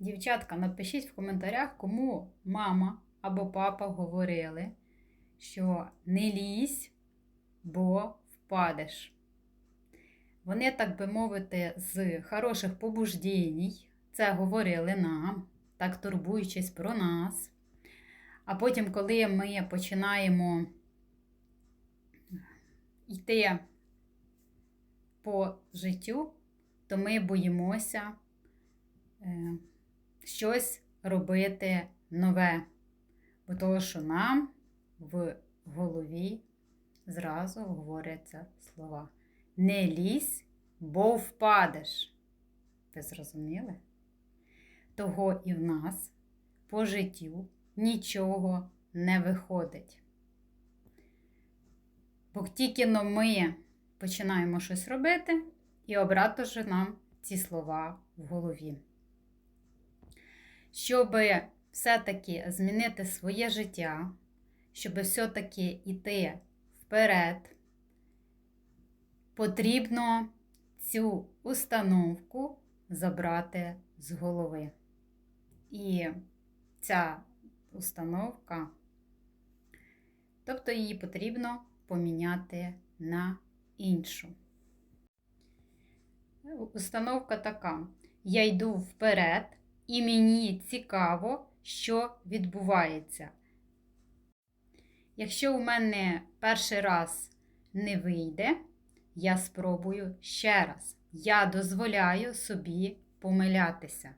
Дівчатка, напишіть в коментарях, кому мама або папа говорили, що не лізь, бо впадеш. Вони, так би мовити, з хороших побуждень це говорили нам, так турбуючись про нас. А потім, коли ми починаємо йти по життю, то ми боїмося е, щось робити нове. Бо того, що нам в голові зразу говоряться слова. Не лізь, бо впадеш. Ви зрозуміли? Того і в нас по життю нічого не виходить. Бо тільки ми починаємо щось робити, і обрато нам ці слова в голові. Щоб все-таки змінити своє життя, щоб все-таки йти вперед, потрібно цю установку забрати з голови. І ця установка, тобто її потрібно поміняти на іншу. Установка така: я йду вперед, і мені цікаво, що відбувається. Якщо у мене перший раз не вийде, я спробую ще раз. Я дозволяю собі помилятися.